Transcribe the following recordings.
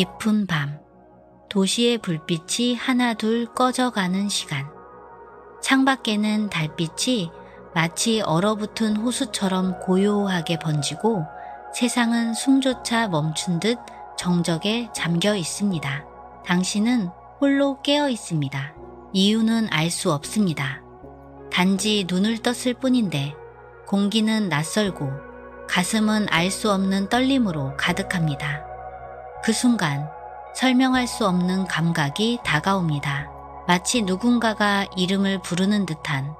깊은 밤. 도시의 불빛이 하나둘 꺼져가는 시간. 창밖에는 달빛이 마치 얼어붙은 호수처럼 고요하게 번지고 세상은 숨조차 멈춘 듯 정적에 잠겨 있습니다. 당신은 홀로 깨어 있습니다. 이유는 알 수 없습니다. 단지 눈을 떴을 뿐인데 공기는 낯설고 가슴은 알 수 없는 떨림으로 가득합니다. 그 순간 설명할 수 없는 감각이 다가옵니다. 마치 누군가가 이름을 부르는 듯한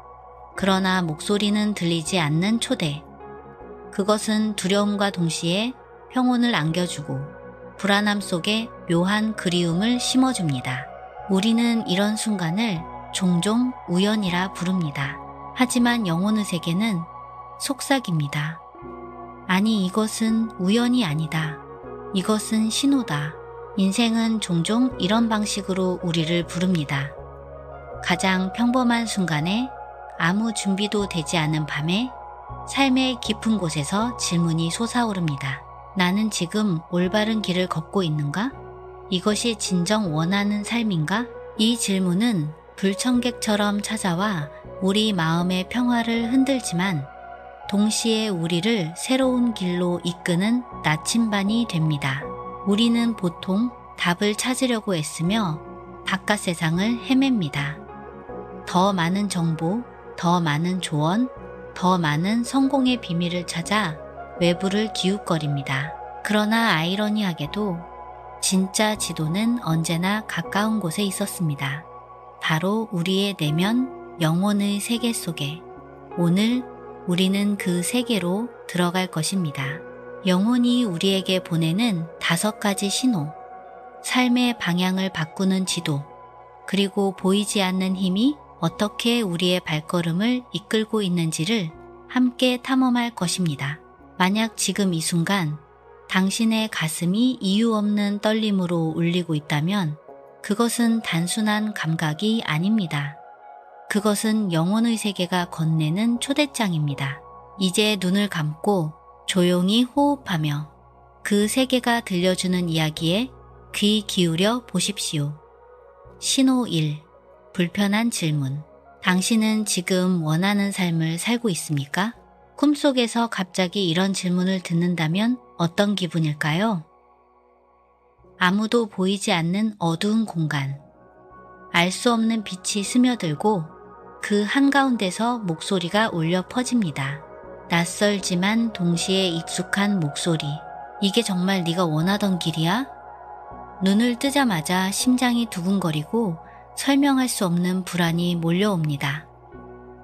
그러나 목소리는 들리지 않는 초대. 그것은 두려움과 동시에 평온을 안겨주고 불안함 속에 묘한 그리움을 심어줍니다. 우리는 이런 순간을 종종 우연이라 부릅니다. 하지만 영혼의 세계는 속삭입니다. 아니 이것은 우연이 아니다. 이것은 신호다. 인생은 종종 이런 방식으로 우리를 부릅니다. 가장 평범한 순간에 아무 준비도 되지 않은 밤에 삶의 깊은 곳에서 질문이 솟아오릅니다. 나는 지금 올바른 길을 걷고 있는가? 이것이 진정 원하는 삶인가? 이 질문은 불청객처럼 찾아와 우리 마음의 평화를 흔들지만 동시에 우리를 새로운 길로 이끄는 나침반이 됩니다. 우리는 보통 답을 찾으려고 애쓰며 바깥 세상을 헤맵니다. 더 많은 정보, 더 많은 조언, 더 많은 성공의 비밀을 찾아 외부를 기웃거립니다. 그러나 아이러니하게도 진짜 지도는 언제나 가까운 곳에 있었습니다. 바로 우리의 내면 영혼의 세계 속에 오늘 우리는 그 세계로 들어갈 것입니다. 영혼이 우리에게 보내는 다섯 가지 신호, 삶의 방향을 바꾸는 지도, 그리고 보이지 않는 힘이 어떻게 우리의 발걸음을 이끌고 있는지를 함께 탐험할 것입니다. 만약 지금 이 순간 당신의 가슴이 이유 없는 떨림으로 울리고 있다면 그것은 단순한 감각이 아닙니다. 그것은 영혼의 세계가 건네는 초대장입니다. 이제 눈을 감고 조용히 호흡하며 그 세계가 들려주는 이야기에 귀 기울여 보십시오. 신호 1. 불편한 질문. 당신은 지금 원하는 삶을 살고 있습니까? 꿈속에서 갑자기 이런 질문을 듣는다면 어떤 기분일까요? 아무도 보이지 않는 어두운 공간. 알 수 없는 빛이 스며들고 그 한가운데서 목소리가 울려 퍼집니다. 낯설지만 동시에 익숙한 목소리. 이게 정말 네가 원하던 길이야? 눈을 뜨자마자 심장이 두근거리고 설명할 수 없는 불안이 몰려옵니다.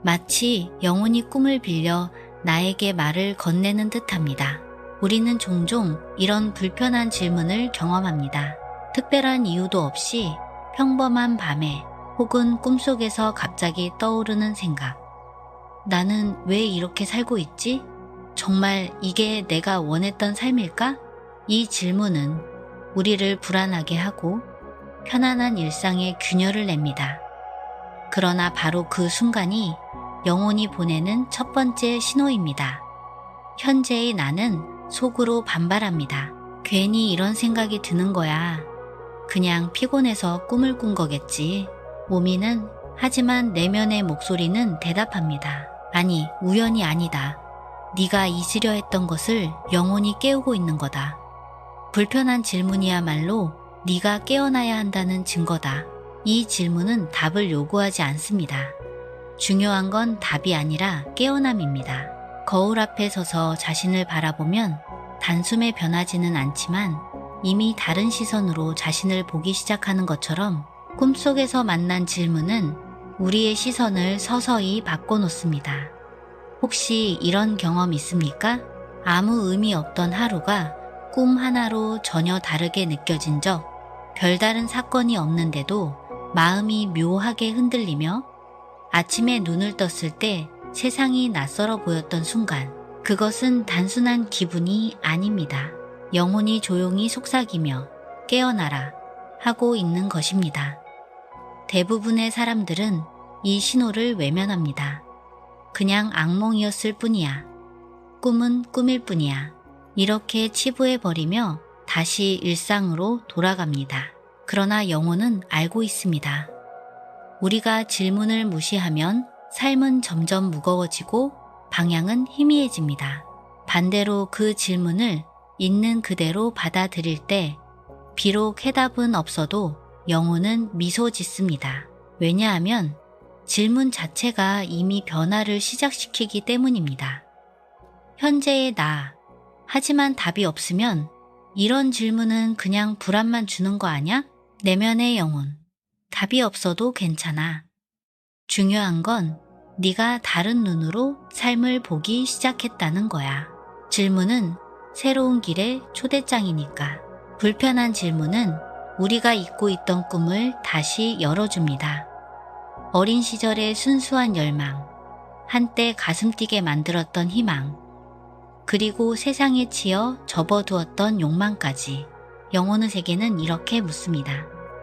마치 영혼이 꿈을 빌려 나에게 말을 건네는 듯합니다. 우리는 종종 이런 불편한 질문을 경험합니다. 특별한 이유도 없이 평범한 밤에 혹은 꿈속에서 갑자기 떠오르는 생각. 나는 왜 이렇게 살고 있지? 정말 이게 내가 원했던 삶일까? 이 질문은 우리를 불안하게 하고 편안한 일상에 균열을 냅니다. 그러나 바로 그 순간이 영혼이 보내는 첫 번째 신호입니다. 현재의 나는 속으로 반발합니다. 괜히 이런 생각이 드는 거야. 그냥 피곤해서 꿈을 꾼 거겠지. 모미는 하지만 내면의 목소리는 대답합니다. 아니, 우연이 아니다. 네가 잊으려 했던 것을 영혼이 깨우고 있는 거다. 불편한 질문이야말로 네가 깨어나야 한다는 증거다. 이 질문은 답을 요구하지 않습니다. 중요한 건 답이 아니라 깨어남입니다. 거울 앞에 서서 자신을 바라보면 단숨에 변하지는 않지만 이미 다른 시선으로 자신을 보기 시작하는 것처럼 꿈속에서 만난 질문은 우리의 시선을 서서히 바꿔놓습니다. 혹시 이런 경험 있습니까? 아무 의미 없던 하루가 꿈 하나로 전혀 다르게 느껴진 적, 별다른 사건이 없는데도 마음이 묘하게 흔들리며 아침에 눈을 떴을 때 세상이 낯설어 보였던 순간, 그것은 단순한 기분이 아닙니다. 영혼이 조용히 속삭이며 깨어나라 하고 있는 것입니다. 대부분의 사람들은 이 신호를 외면합니다. 그냥 악몽이었을 뿐이야. 꿈은 꿈일 뿐이야. 이렇게 치부해버리며 다시 일상으로 돌아갑니다. 그러나 영혼은 알고 있습니다. 우리가 질문을 무시하면 삶은 점점 무거워지고 방향은 희미해집니다. 반대로 그 질문을 있는 그대로 받아들일 때 비록 해답은 없어도 영혼은 미소 짓습니다. 왜냐하면 질문 자체가 이미 변화를 시작시키기 때문입니다. 현재의 나, 하지만 답이 없으면 이런 질문은 그냥 불안만 주는 거 아냐? 내면의 영혼. 답이 없어도 괜찮아. 중요한 건 네가 다른 눈으로 삶을 보기 시작했다는 거야. 질문은 새로운 길의 초대장이니까. 불편한 질문은 우리가 잊고 있던 꿈을 다시 열어줍니다. 어린 시절의 순수한 열망, 한때 가슴 뛰게 만들었던 희망, 그리고 세상에 치여 접어두었던 욕망까지 영혼의 세계는 이렇게 묻습니다.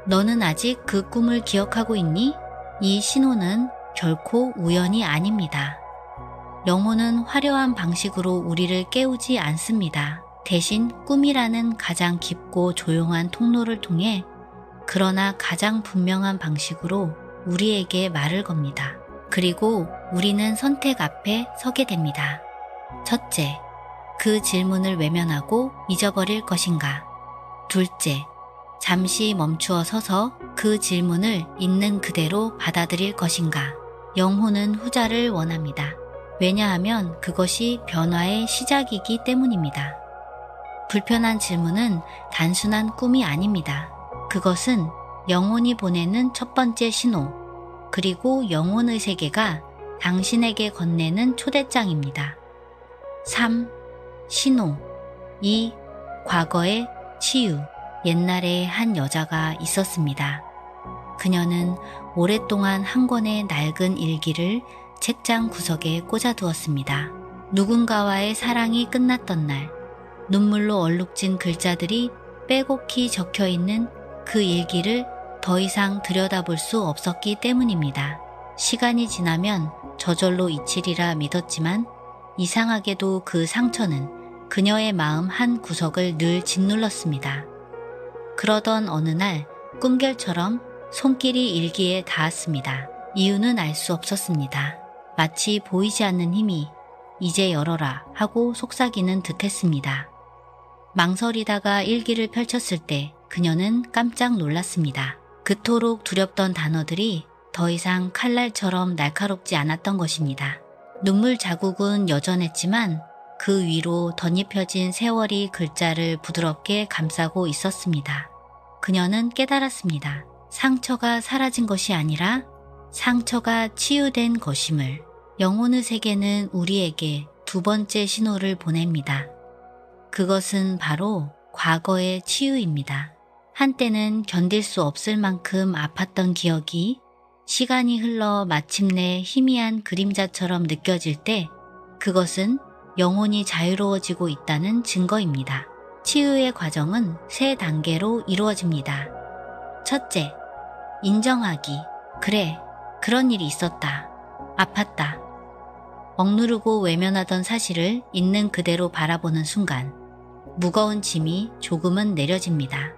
너는 아직 그 꿈을 기억하고 있니? 이 신호는 결코 우연이 아닙니다. 영혼은 화려한 방식으로 우리를 깨우지 않습니다. 대신 꿈이라는 가장 깊고 조용한 통로를 통해 그러나 가장 분명한 방식으로 우리에게 말을 겁니다. 그리고 우리는 선택 앞에 서게 됩니다. 첫째, 그 질문을 외면하고 잊어버릴 것인가? 둘째, 잠시 멈추어 서서 그 질문을 있는 그대로 받아들일 것인가? 영혼은 후자를 원합니다. 왜냐하면 그것이 변화의 시작이기 때문입니다. 불편한 질문은 단순한 꿈이 아닙니다. 그것은 영혼이 보내는 첫 번째 신호, 그리고 영혼의 세계가 당신에게 건네는 초대장입니다. 3. 신호 2. 과거의 치유 옛날에 한 여자가 있었습니다. 그녀는 오랫동안 한 권의 낡은 일기를 책장 구석에 꽂아두었습니다. 누군가와의 사랑이 끝났던 날, 눈물로 얼룩진 글자들이 빼곡히 적혀 있는 그 일기를 더 이상 들여다볼 수 없었기 때문입니다. 시간이 지나면 저절로 잊히리라 믿었지만 이상하게도 그 상처는 그녀의 마음 한 구석을 늘 짓눌렀습니다. 그러던 어느 날 꿈결처럼 손길이 일기에 닿았습니다. 이유는 알 수 없었습니다. 마치 보이지 않는 힘이 이제 열어라 하고 속삭이는 듯 했습니다. 망설이다가 일기를 펼쳤을 때 그녀는 깜짝 놀랐습니다. 그토록 두렵던 단어들이 더 이상 칼날처럼 날카롭지 않았던 것입니다. 눈물 자국은 여전했지만 그 위로 덧입혀진 세월이 글자를 부드럽게 감싸고 있었습니다. 그녀는 깨달았습니다. 상처가 사라진 것이 아니라 상처가 치유된 것임을 영혼의 세계는 우리에게 두 번째 신호를 보냅니다. 그것은 바로 과거의 치유입니다. 한때는 견딜 수 없을 만큼 아팠던 기억이 시간이 흘러 마침내 희미한 그림자처럼 느껴질 때 그것은 영혼이 자유로워지고 있다는 증거입니다. 치유의 과정은 세 단계로 이루어집니다. 첫째, 인정하기. 그래, 그런 일이 있었다. 아팠다. 억누르고 외면하던 사실을 있는 그대로 바라보는 순간 무거운 짐이 조금은 내려집니다.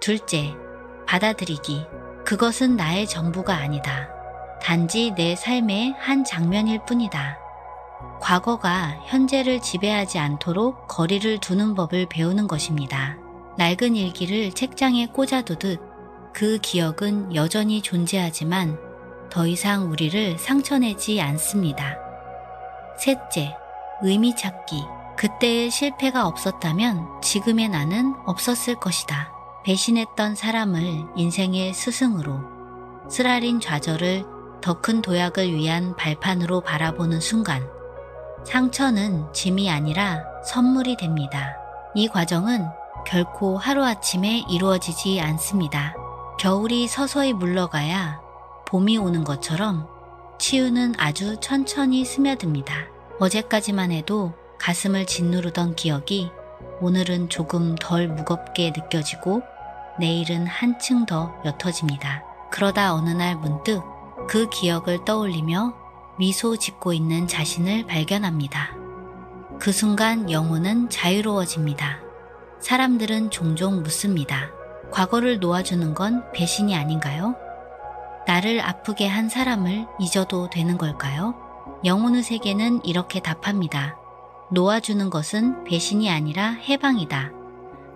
둘째, 받아들이기. 그것은 나의 전부가 아니다. 단지 내 삶의 한 장면일 뿐이다. 과거가 현재를 지배하지 않도록 거리를 두는 법을 배우는 것입니다. 낡은 일기를 책장에 꽂아두듯 그 기억은 여전히 존재하지만 더 이상 우리를 상처내지 않습니다. 셋째, 의미 찾기. 그때의 실패가 없었다면 지금의 나는 없었을 것이다. 배신했던 사람을 인생의 스승으로, 쓰라린 좌절을 더 큰 도약을 위한 발판으로 바라보는 순간, 상처는 짐이 아니라 선물이 됩니다. 이 과정은 결코 하루아침에 이루어지지 않습니다. 겨울이 서서히 물러가야 봄이 오는 것처럼 치유는 아주 천천히 스며듭니다. 어제까지만 해도 가슴을 짓누르던 기억이 오늘은 조금 덜 무겁게 느껴지고 내일은 한층 더 옅어집니다. 그러다 어느 날 문득 그 기억을 떠올리며 미소 짓고 있는 자신을 발견합니다. 그 순간 영혼은 자유로워집니다. 사람들은 종종 묻습니다. 과거를 놓아주는 건 배신이 아닌가요? 나를 아프게 한 사람을 잊어도 되는 걸까요? 영혼의 세계는 이렇게 답합니다. 놓아주는 것은 배신이 아니라 해방이다.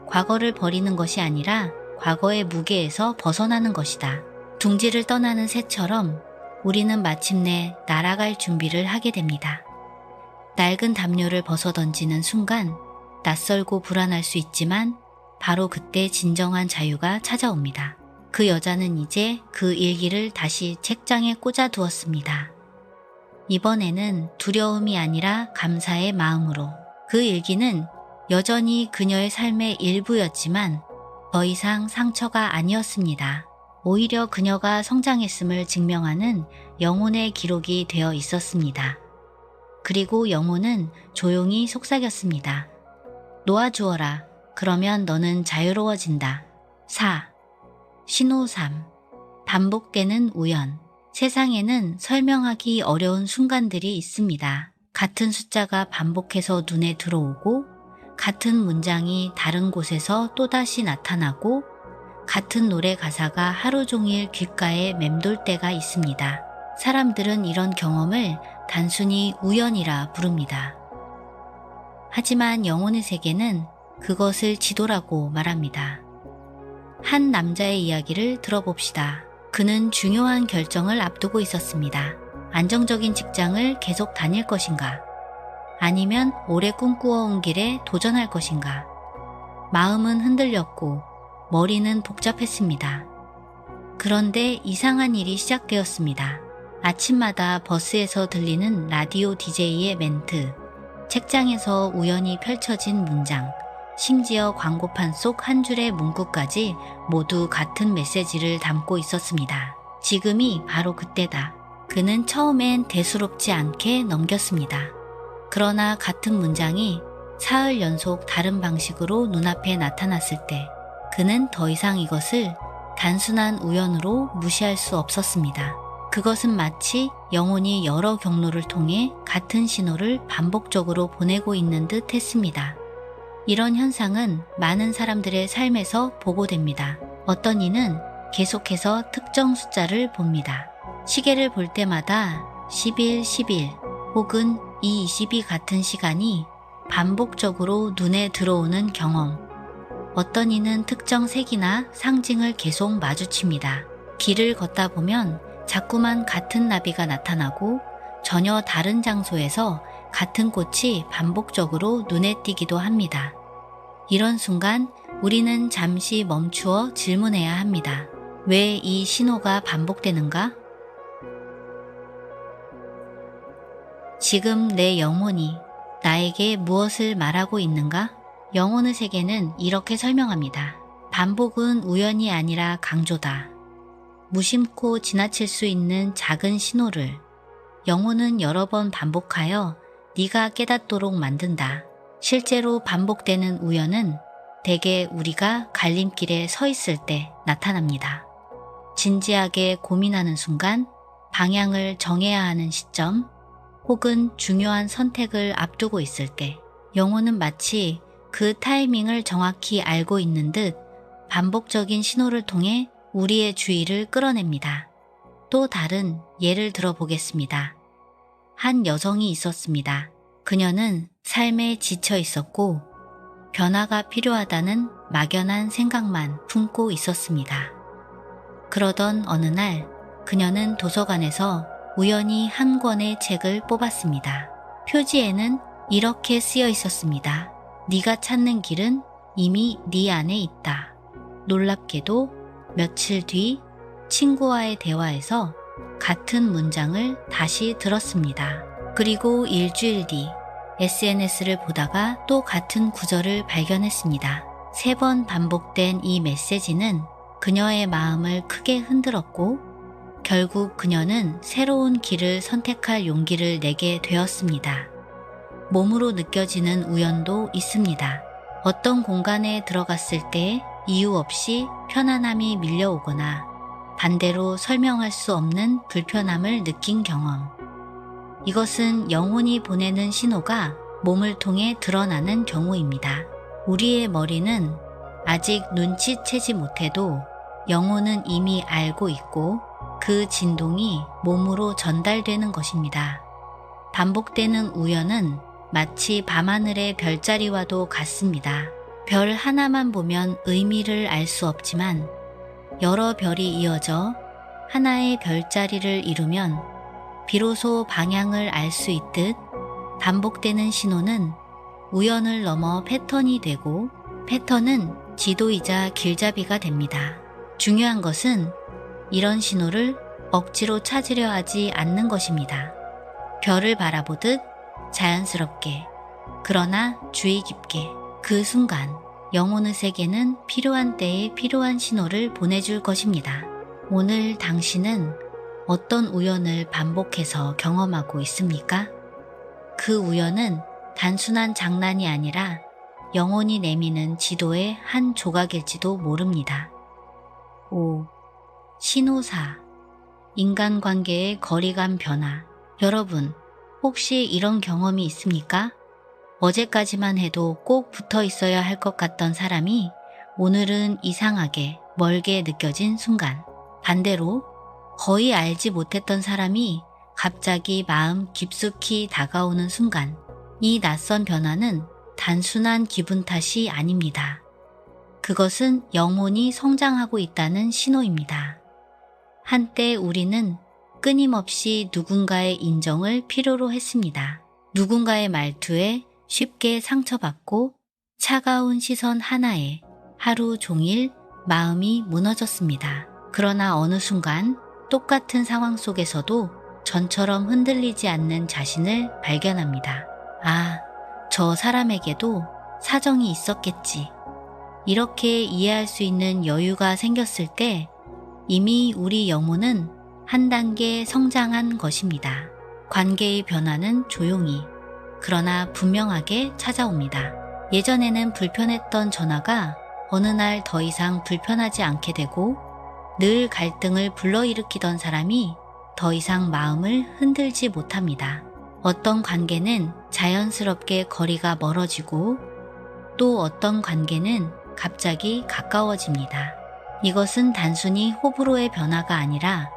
과거를 버리는 것이 아니라 과거의 무게에서 벗어나는 것이다. 둥지를 떠나는 새처럼 우리는 마침내 날아갈 준비를 하게 됩니다. 낡은 담요를 벗어 던지는 순간 낯설고 불안할 수 있지만 바로 그때 진정한 자유가 찾아옵니다. 그 여자는 이제 그 일기를 다시 책장에 꽂아 두었습니다. 이번에는 두려움이 아니라 감사의 마음으로 그 일기는 여전히 그녀의 삶의 일부였지만 더 이상 상처가 아니었습니다. 오히려 그녀가 성장했음을 증명하는 영혼의 기록이 되어 있었습니다. 그리고 영혼은 조용히 속삭였습니다. 놓아주어라. 그러면 너는 자유로워진다. 4. 신호 3. 반복되는 우연. 세상에는 설명하기 어려운 순간들이 있습니다. 같은 숫자가 반복해서 눈에 들어오고, 같은 문장이 다른 곳에서 또다시 나타나고, 같은 노래 가사가 하루 종일 귓가에 맴돌 때가 있습니다. 사람들은 이런 경험을 단순히 우연이라 부릅니다. 하지만 영혼의 세계는 그것을 지도라고 말합니다. 한 남자의 이야기를 들어봅시다. 그는 중요한 결정을 앞두고 있었습니다. 안정적인 직장을 계속 다닐 것인가? 아니면 오래 꿈꾸어온 길에 도전할 것인가? 마음은 흔들렸고 머리는 복잡했습니다. 그런데 이상한 일이 시작되었습니다. 아침마다 버스에서 들리는 라디오 DJ의 멘트, 책장에서 우연히 펼쳐진 문장, 심지어 광고판 속 한 줄의 문구까지 모두 같은 메시지를 담고 있었습니다. 지금이 바로 그때다. 그는 처음엔 대수롭지 않게 넘겼습니다. 그러나 같은 문장이 사흘 연속 다른 방식으로 눈앞에 나타났을 때 그는 더 이상 이것을 단순한 우연으로 무시할 수 없었습니다. 그것은 마치 영혼이 여러 경로를 통해 같은 신호를 반복적으로 보내고 있는 듯 했습니다. 이런 현상은 많은 사람들의 삶에서 보고됩니다. 어떤 이는 계속해서 특정 숫자를 봅니다. 시계를 볼 때마다 11, 11 혹은 2, 20이 같은 시간이 반복적으로 눈에 들어오는 경험. 어떤 이는 특정 색이나 상징을 계속 마주칩니다. 길을 걷다 보면 자꾸만 같은 나비가 나타나고 전혀 다른 장소에서 같은 꽃이 반복적으로 눈에 띄기도 합니다. 이런 순간 우리는 잠시 멈추어 질문해야 합니다. 왜 이 신호가 반복되는가? 지금 내 영혼이 나에게 무엇을 말하고 있는가? 영혼의 세계는 이렇게 설명합니다. 반복은 우연이 아니라 강조다. 무심코 지나칠 수 있는 작은 신호를 영혼은 여러 번 반복하여 네가 깨닫도록 만든다. 실제로 반복되는 우연은 대개 우리가 갈림길에 서 있을 때 나타납니다. 진지하게 고민하는 순간, 방향을 정해야 하는 시점, 혹은 중요한 선택을 앞두고 있을 때, 영혼은 마치 그 타이밍을 정확히 알고 있는 듯 반복적인 신호를 통해 우리의 주의를 끌어냅니다. 또 다른 예를 들어보겠습니다. 한 여성이 있었습니다. 그녀는 삶에 지쳐 있었고 변화가 필요하다는 막연한 생각만 품고 있었습니다. 그러던 어느 날 그녀는 도서관에서 우연히 한 권의 책을 뽑았습니다. 표지에는 이렇게 쓰여 있었습니다. 네가 찾는 길은 이미 네 안에 있다. 놀랍게도 며칠 뒤 친구와의 대화에서 같은 문장을 다시 들었습니다. 그리고 일주일 뒤 SNS를 보다가 또 같은 구절을 발견했습니다. 세 번 반복된 이 메시지는 그녀의 마음을 크게 흔들었고 결국 그녀는 새로운 길을 선택할 용기를 내게 되었습니다. 몸으로 느껴지는 우연도 있습니다. 어떤 공간에 들어갔을 때 이유 없이 편안함이 밀려오거나 반대로 설명할 수 없는 불편함을 느낀 경험. 이것은 영혼이 보내는 신호가 몸을 통해 드러나는 경우입니다. 우리의 머리는 아직 눈치채지 못해도 영혼은 이미 알고 있고 그 진동이 몸으로 전달되는 것입니다. 반복되는 우연은 마치 밤하늘의 별자리와도 같습니다. 별 하나만 보면 의미를 알 수 없지만 여러 별이 이어져 하나의 별자리를 이루면 비로소 방향을 알 수 있듯 반복되는 신호는 우연을 넘어 패턴이 되고 패턴은 지도이자 길잡이가 됩니다. 중요한 것은 이런 신호를 억지로 찾으려 하지 않는 것입니다. 별을 바라보듯 자연스럽게 그러나 주의 깊게 그 순간 영혼의 세계는 필요한 때에 필요한 신호를 보내줄 것입니다. 오늘 당신은 어떤 우연을 반복해서 경험하고 있습니까? 그 우연은 단순한 장난이 아니라 영혼이 내미는 지도의 한 조각일지도 모릅니다. 5. 신호사 인간관계의 거리감 변화 여러분 혹시 이런 경험이 있습니까? 어제까지만 해도 꼭 붙어 있어야 할 것 같던 사람이 오늘은 이상하게 멀게 느껴진 순간 반대로 거의 알지 못했던 사람이 갑자기 마음 깊숙이 다가오는 순간 이 낯선 변화는 단순한 기분 탓이 아닙니다. 그것은 영혼이 성장하고 있다는 신호입니다. 한때 우리는 끊임없이 누군가의 인정을 필요로 했습니다. 누군가의 말투에 쉽게 상처받고 차가운 시선 하나에 하루 종일 마음이 무너졌습니다. 그러나 어느 순간 똑같은 상황 속에서도 전처럼 흔들리지 않는 자신을 발견합니다. 아, 저 사람에게도 사정이 있었겠지. 이렇게 이해할 수 있는 여유가 생겼을 때 이미 우리 영혼은 한 단계 성장한 것입니다. 관계의 변화는 조용히, 그러나 분명하게 찾아옵니다. 예전에는 불편했던 전화가 어느 날 더 이상 불편하지 않게 되고 늘 갈등을 불러일으키던 사람이 더 이상 마음을 흔들지 못합니다. 어떤 관계는 자연스럽게 거리가 멀어지고 또 어떤 관계는 갑자기 가까워집니다. 이것은 단순히 호불호의 변화가 아니라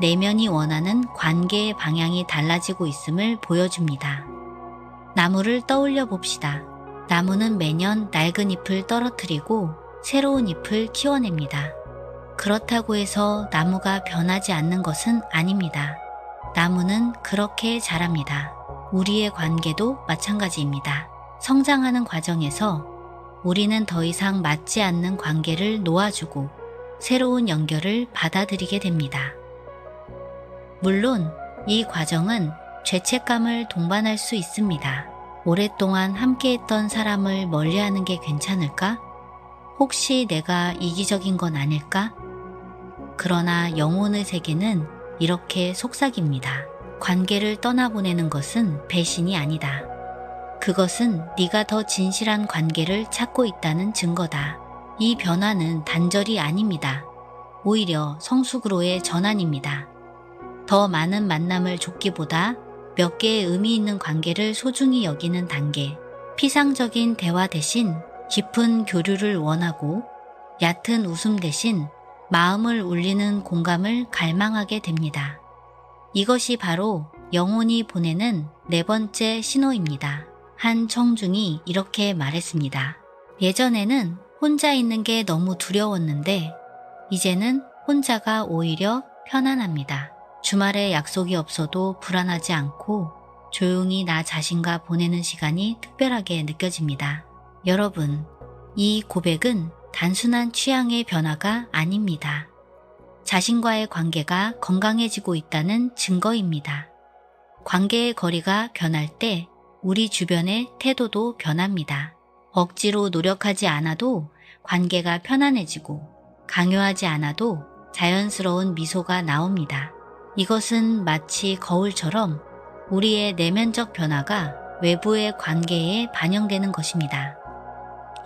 내면이 원하는 관계의 방향이 달라지고 있음을 보여줍니다. 나무를 떠올려 봅시다. 나무는 매년 낡은 잎을 떨어뜨리고 새로운 잎을 키워냅니다. 그렇다고 해서 나무가 변하지 않는 것은 아닙니다. 나무는 그렇게 자랍니다. 우리의 관계도 마찬가지입니다. 성장하는 과정에서 우리는 더 이상 맞지 않는 관계를 놓아주고 새로운 연결을 받아들이게 됩니다. 물론 이 과정은 죄책감을 동반할 수 있습니다. 오랫동안 함께했던 사람을 멀리하는 게 괜찮을까? 혹시 내가 이기적인 건 아닐까? 그러나 영혼의 세계는 이렇게 속삭입니다. 관계를 떠나보내는 것은 배신이 아니다. 그것은 네가 더 진실한 관계를 찾고 있다는 증거다. 이 변화는 단절이 아닙니다. 오히려 성숙으로의 전환입니다. 더 많은 만남을 줬기보다 몇 개의 의미 있는 관계를 소중히 여기는 단계. 피상적인 대화 대신 깊은 교류를 원하고 얕은 웃음 대신 마음을 울리는 공감을 갈망하게 됩니다. 이것이 바로 영혼이 보내는 네 번째 신호입니다. 한 청중이 이렇게 말했습니다. 예전에는 혼자 있는 게 너무 두려웠는데 이제는 혼자가 오히려 편안합니다. 주말에 약속이 없어도 불안하지 않고 조용히 나 자신과 보내는 시간이 특별하게 느껴집니다. 여러분, 이 고백은 단순한 취향의 변화가 아닙니다. 자신과의 관계가 건강해지고 있다는 증거입니다. 관계의 거리가 변할 때 우리 주변의 태도도 변합니다. 억지로 노력하지 않아도 관계가 편안해지고 강요하지 않아도 자연스러운 미소가 나옵니다. 이것은 마치 거울처럼 우리의 내면적 변화가 외부의 관계에 반영되는 것입니다.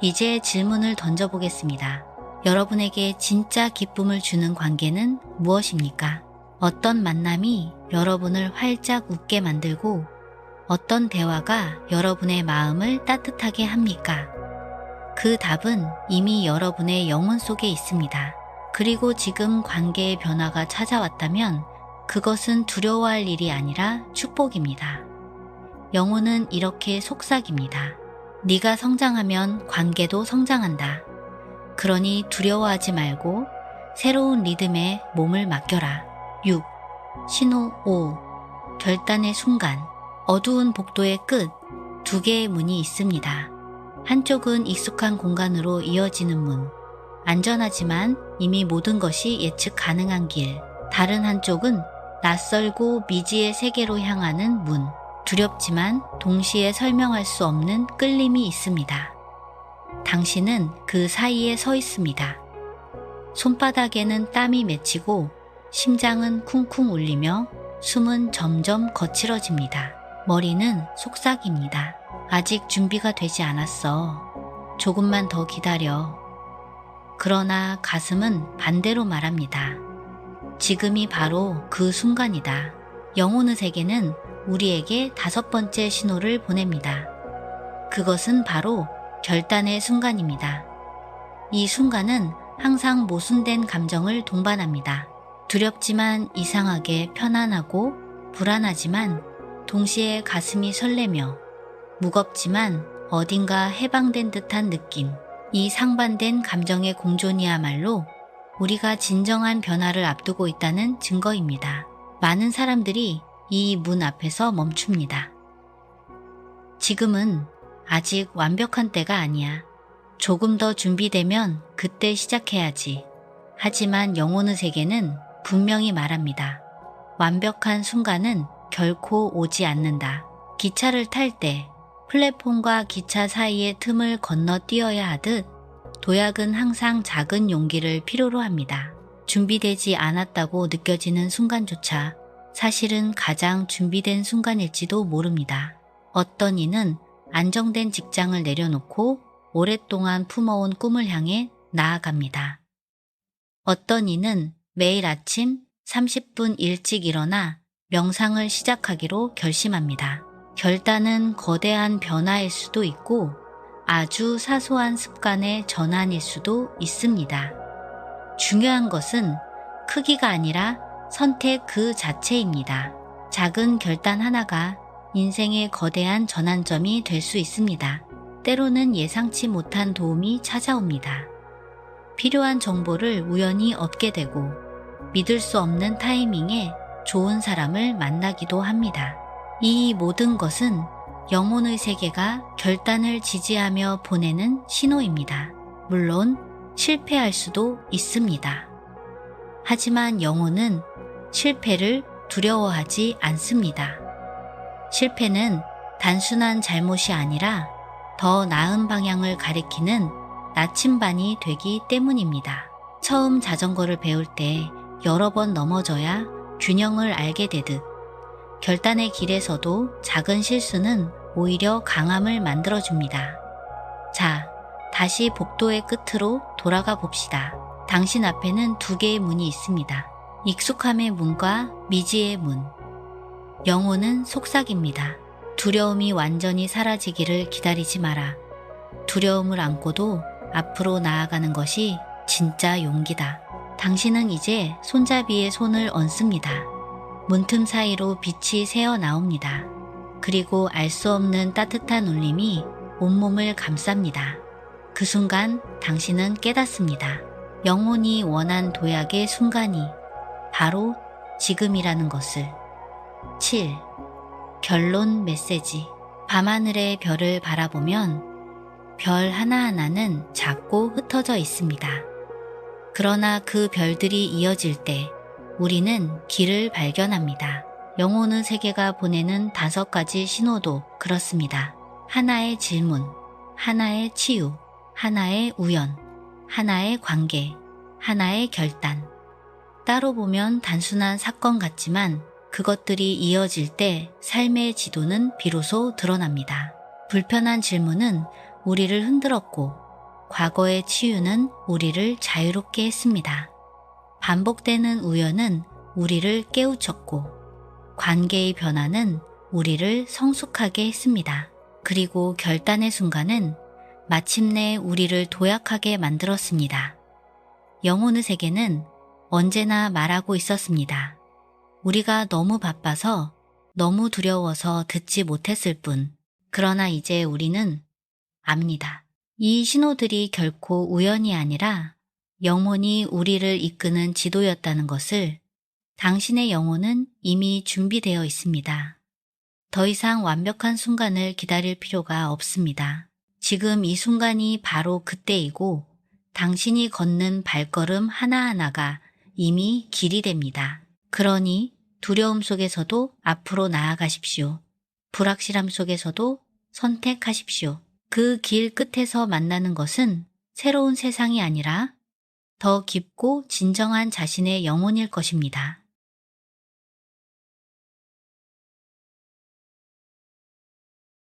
이제 질문을 던져보겠습니다. 여러분에게 진짜 기쁨을 주는 관계는 무엇입니까? 어떤 만남이 여러분을 활짝 웃게 만들고 어떤 대화가 여러분의 마음을 따뜻하게 합니까? 그 답은 이미 여러분의 영혼 속에 있습니다. 그리고 지금 관계의 변화가 찾아왔다면 그것은 두려워할 일이 아니라 축복입니다. 영혼은 이렇게 속삭입니다. 네가 성장하면 관계도 성장한다. 그러니 두려워하지 말고 새로운 리듬에 몸을 맡겨라. 6. 신호 5. 결단의 순간. 어두운 복도의 끝. 두 개의 문이 있습니다. 한쪽은 익숙한 공간으로 이어지는 문. 안전하지만 이미 모든 것이 예측 가능한 길. 다른 한쪽은 낯설고 미지의 세계로 향하는 문. 두렵지만 동시에 설명할 수 없는 끌림이 있습니다. 당신은 그 사이에 서 있습니다. 손바닥에는 땀이 맺히고 심장은 쿵쿵 울리며 숨은 점점 거칠어집니다. 머리는 속삭입니다. 아직 준비가 되지 않았어. 조금만 더 기다려. 그러나 가슴은 반대로 말합니다. 지금이 바로 그 순간이다. 영혼의 세계는 우리에게 다섯 번째 신호를 보냅니다. 그것은 바로 결단의 순간입니다. 이 순간은 항상 모순된 감정을 동반합니다. 두렵지만 이상하게 편안하고 불안하지만 동시에 가슴이 설레며 무겁지만 어딘가 해방된 듯한 느낌. 이 상반된 감정의 공존이야말로 우리가 진정한 변화를 앞두고 있다는 증거입니다. 많은 사람들이 이 문 앞에서 멈춥니다. 지금은 아직 완벽한 때가 아니야. 조금 더 준비되면 그때 시작해야지. 하지만 영혼의 세계는 분명히 말합니다. 완벽한 순간은 결코 오지 않는다. 기차를 탈 때 플랫폼과 기차 사이의 틈을 건너 뛰어야 하듯 도약은 항상 작은 용기를 필요로 합니다. 준비되지 않았다고 느껴지는 순간조차 사실은 가장 준비된 순간일지도 모릅니다. 어떤 이는 안정된 직장을 내려놓고 오랫동안 품어온 꿈을 향해 나아갑니다. 어떤 이는 매일 아침 30분 일찍 일어나 명상을 시작하기로 결심합니다. 결단은 거대한 변화일 수도 있고 아주 사소한 습관의 전환일 수도 있습니다. 중요한 것은 크기가 아니라 선택 그 자체입니다. 작은 결단 하나가 인생의 거대한 전환점이 될 수 있습니다. 때로는 예상치 못한 도움이 찾아옵니다. 필요한 정보를 우연히 얻게 되고 믿을 수 없는 타이밍에 좋은 사람을 만나기도 합니다. 이 모든 것은 영혼의 세계가 결단을 지지하며 보내는 신호입니다. 물론 실패할 수도 있습니다. 하지만 영혼은 실패를 두려워하지 않습니다. 실패는 단순한 잘못이 아니라 더 나은 방향을 가리키는 나침반이 되기 때문입니다. 처음 자전거를 배울 때 여러 번 넘어져야 균형을 알게 되듯 결단의 길에서도 작은 실수는 오히려 강함을 만들어줍니다. 자, 다시 복도의 끝으로 돌아가 봅시다. 당신 앞에는 두 개의 문이 있습니다. 익숙함의 문과 미지의 문. 영혼은 속삭입니다. 두려움이 완전히 사라지기를 기다리지 마라. 두려움을 안고도 앞으로 나아가는 것이 진짜 용기다. 당신은 이제 손잡이에 손을 얹습니다. 문틈 사이로 빛이 새어 나옵니다. 그리고 알 수 없는 따뜻한 울림이 온몸을 감쌉니다. 그 순간 당신은 깨닫습니다. 영혼이 원한 도약의 순간이 바로 지금이라는 것을. 7. 결론 메시지. 밤하늘의 별을 바라보면 별 하나하나는 작고 흩어져 있습니다. 그러나 그 별들이 이어질 때 우리는 길을 발견합니다. 영혼의 세계가 보내는 다섯 가지 신호도 그렇습니다. 하나의 질문, 하나의 치유, 하나의 우연, 하나의 관계, 하나의 결단. 따로 보면 단순한 사건 같지만 그것들이 이어질 때 삶의 지도는 비로소 드러납니다. 불편한 질문은 우리를 흔들었고 과거의 치유는 우리를 자유롭게 했습니다. 반복되는 우연은 우리를 깨우쳤고 관계의 변화는 우리를 성숙하게 했습니다. 그리고 결단의 순간은 마침내 우리를 도약하게 만들었습니다. 영혼의 세계는 언제나 말하고 있었습니다. 우리가 너무 바빠서 너무 두려워서 듣지 못했을 뿐. 그러나 이제 우리는 압니다. 이 신호들이 결코 우연이 아니라 영혼이 우리를 이끄는 지도였다는 것을 당신의 영혼은 이미 준비되어 있습니다. 더 이상 완벽한 순간을 기다릴 필요가 없습니다. 지금 이 순간이 바로 그때이고 당신이 걷는 발걸음 하나하나가 이미 길이 됩니다. 그러니 두려움 속에서도 앞으로 나아가십시오. 불확실함 속에서도 선택하십시오. 그 길 끝에서 만나는 것은 새로운 세상이 아니라 더 깊고 진정한 자신의 영혼일 것입니다.